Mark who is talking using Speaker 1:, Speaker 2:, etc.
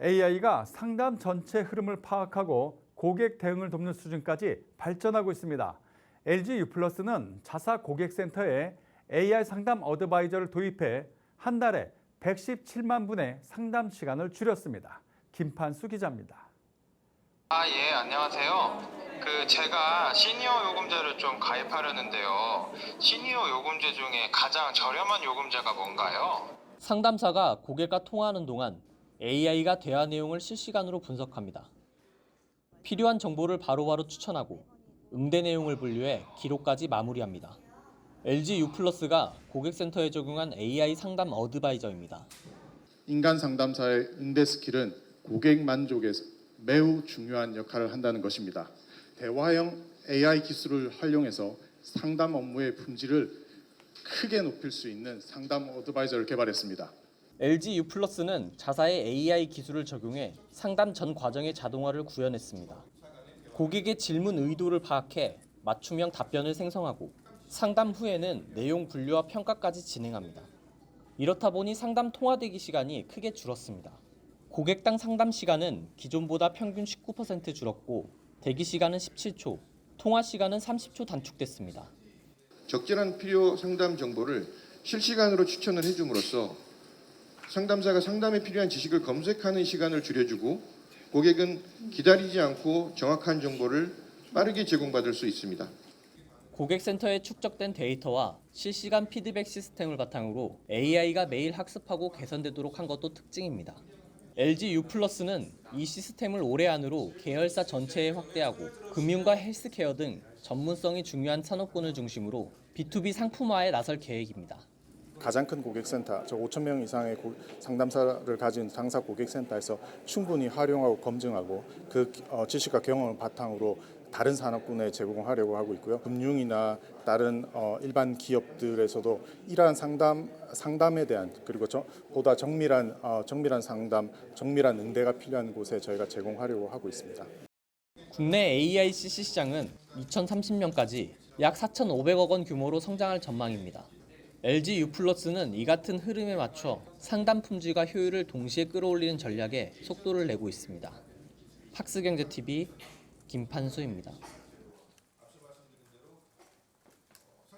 Speaker 1: AI가 상담 전체 흐름을 파악하고 고객 대응을 돕는 수준까지 발전하고 있습니다. LG U+는 자사 고객센터에 AI 상담 어드바이저를 도입해 한 달에 117만 분의 상담 시간을 줄였습니다. 김판수 기자입니다.
Speaker 2: 아, 예, 안녕하세요. 그 제가 시니어 요금제를 좀 가입하려는데요. 시니어 요금제 중에 가장 저렴한 요금제가 뭔가요?
Speaker 3: 상담사가 고객과 통화하는 동안 AI가 대화 내용을 실시간으로 분석합니다. 필요한 정보를 바로바로 추천하고 응대 내용을 분류해 기록까지 마무리합니다. LG U+가 고객센터에 적용한 AI 상담 어드바이저입니다.
Speaker 4: 인간 상담사의 응대 스킬은 고객 만족에 매우 중요한 역할을 한다는 것입니다. 대화형 AI 기술을 활용해서 상담 업무의 품질을 크게 높일 수 있는 상담 어드바이저를 개발했습니다.
Speaker 3: LG U+는 자사의 AI 기술을 적용해 상담 전 과정의 자동화를 구현했습니다. 고객의 질문 의도를 파악해 맞춤형 답변을 생성하고 상담 후에는 내용 분류와 평가까지 진행합니다. 이렇다 보니 상담 통화 대기 시간이 크게 줄었습니다. 고객당 상담 시간은 기존보다 평균 19% 줄었고 대기 시간은 17초, 통화 시간은 30초 단축됐습니다.
Speaker 5: 적절한 필요 상담 정보를 실시간으로 추천을 해줌으로써 상담사가 상담에 필요한 지식을 검색하는 시간을 줄여주고 고객은 기다리지 않고 정확한 정보를 빠르게 제공받을 수 있습니다.
Speaker 3: 고객센터에 축적된 데이터와 실시간 피드백 시스템을 바탕으로 AI가 매일 학습하고 개선되도록 한 것도 특징입니다. LG U+는 이 시스템을 올해 안으로 계열사 전체에 확대하고 금융과 헬스케어 등 전문성이 중요한 산업군을 중심으로 B2B 상품화에 나설 계획입니다.
Speaker 6: 가장 큰 고객센터, 저 5천 명 이상의 고- 상담사를 가진 당사 고객센터에서 충분히 활용하고 검증하고 그 어, 지식과 경험을 바탕으로 다른 산업군에 제공하려고 하고 있고요. 금융이나 다른 어, 일반 기업들에서도 이러한 상담 상담에 대한 그리고 저, 보다 정밀한 어, 정밀한 상담, 정밀한 응대가 필요한 곳에 저희가 제공하려고 하고 있습니다.
Speaker 3: 국내 AICC 시장은 2030년까지 약 4,500억 원 규모로 성장할 전망입니다. LG U+는 이 같은 흐름에 맞춰 상담 품질과 효율을 동시에 끌어올리는 전략에 속도를 내고 있습니다. 학스경제TV 김판수입니다.